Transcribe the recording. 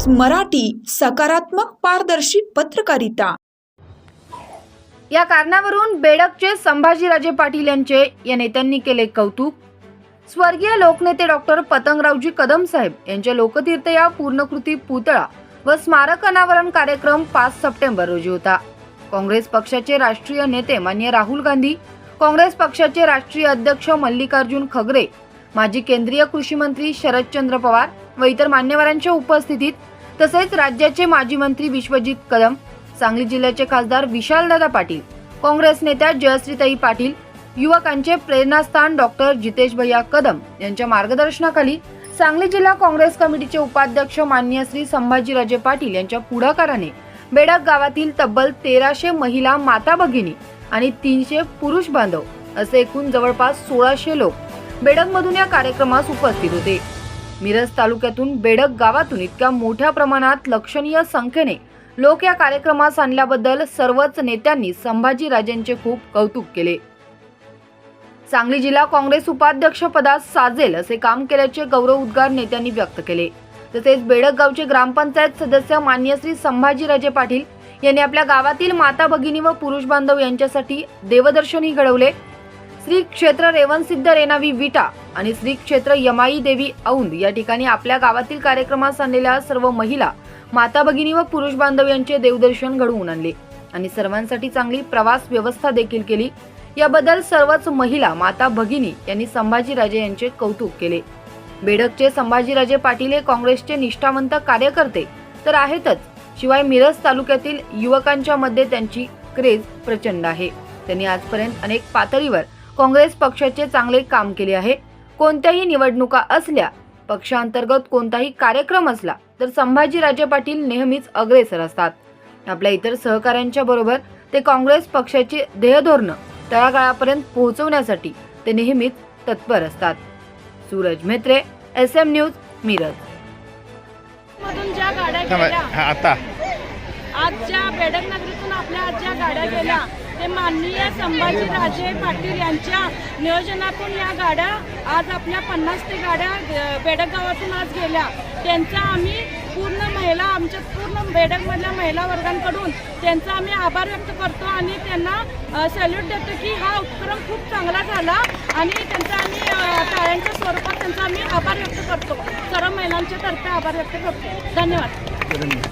News Marathi सकारात्मक पारदर्शी पत्रकारिता. या कारणावरून बेडकचे संभाजीराजे पाटील यांचे या नेत्यांनी केले कौतुक. स्वर्गीय लोकनेते डॉक्टर पतंगरावजी कदम साहेब यांच्या लोकतीर्थ या पूर्णकृती पुतळा व स्मारक अनावरण कार्यक्रम पाच सप्टेंबर रोजी होता. काँग्रेस पक्षाचे राष्ट्रीय नेते मान्य राहुल गांधी काँग्रेस पक्षाचे राष्ट्रीय अध्यक्ष मल्लिकार्जुन खगरे माजी केंद्रीय कृषी मंत्री शरदचंद्र पवार व इतर मान्यवरांच्या उपस्थितीत तसेच राज्याचे माजी मंत्री विश्वजित कदम सांगली जिल्ह्याचे खासदार विशालदादा पाटील काँग्रेस नेत्या जयश्रीताई पाटील युवकांचे प्रेरणास्थान डॉक्टर जितेश भैया कदम यांच्या मार्गदर्शनाखाली सांगली जिल्हा काँग्रेस कमिटीचे उपाध्यक्ष मान्य श्री संभाजीराजे पाटील यांच्या पुढाकाराने बेडक गावातील तब्बल तेराशे महिला माता भगिनी आणि तीनशे पुरुष बांधव असे एकूण जवळपास सोळाशे लोक बेडकमधून या कार्यक्रमास उपस्थित होते. मिरज तालुक्यातून बेडक गावातून इतक्या मोठ्या प्रमाणात लक्षणीय संख्येने लोक या कार्यक्रमास आणल्याबद्दल सर्वच नेत्यांनी संभाजीराजेंचे खूप कौतुक केले. सांगली जिल्हा काँग्रेस उपाध्यक्ष पदास साजेल असे काम केल्याचे गौरव उद्गार नेत्यांनी व्यक्त केले. तसेच बेडक गावचे ग्रामपंचायत सदस्य मान्य श्री संभाजीराजे पाटील यांनी आपल्या गावातील माता भगिनी व पुरुष बांधव यांच्यासाठी देवदर्शनही घडवले. श्री क्षेत्र रेवनसिद्ध रेणावी विटा आणि श्री क्षेत्र यमाई देवी औंद या ठिकाणी आपल्या गावातील कार्यक्रमास आणलेल्या सर्व महिला माता भगिनी व पुरुष बांधव यांचे देवदर्शन घडवून आणले आणि सर्वांसाठी चांगली प्रवास व्यवस्था देखील केली. याबद्दल सर्वच महिला माता भगिनी यांनी संभाजीराजे यांचे कौतुक केले. बेडकचे संभाजीराजे पाटील हे काँग्रेसचे निष्ठावंत कार्यकर्ते तर आहेतच शिवाय मिरज तालुक्यातील युवकांच्या मध्ये त्यांची क्रेज प्रचंड आहे. त्यांनी आजपर्यंत अनेक पातळीवर काँग्रेस पक्षाचे चांगले काम केले आहे. कोणत्याही निवडणुका असल्या पक्षांतर्गत कोणताही कार्यक्रम असला तर संभाजीराजे पाटील नेहमीच अग्रेसर असतात. आपल्या इतर सहकाऱ्यांच्या बरोबर ते काँग्रेस पक्षाची ध्येयधोरणं तळागाळापर्यंत पोहोचवण्यासाठी ते नेहमीच तत्पर असतात. Suraj Mhetre S M news Miraj. आता. आज ज्या बेडक नगरीतून आपल्या आज ज्या गाड्या गेल्या ते माननीय संभाजीराजे पाटील यांच्या नियोजनातून या गाड्या आज आपल्या पन्नास ते गाड्या बेडकगावातून आज गेल्या. त्यांचा आम्ही पूर्ण महिला आमच्या पूर्ण बेडकमधल्या महिला वर्गांकडून त्यांचा आम्ही आभार व्यक्त करतो आणि त्यांना सॅल्यूट देतो की हा उपक्रम खूप चांगला झाला आणि त्यांचा आम्ही टाळ्यांच्या स्वरूपात त्यांचा आम्ही आभार व्यक्त करतो. सर्व महिलांच्या तर्फे आभार व्यक्त करतो. धन्यवाद.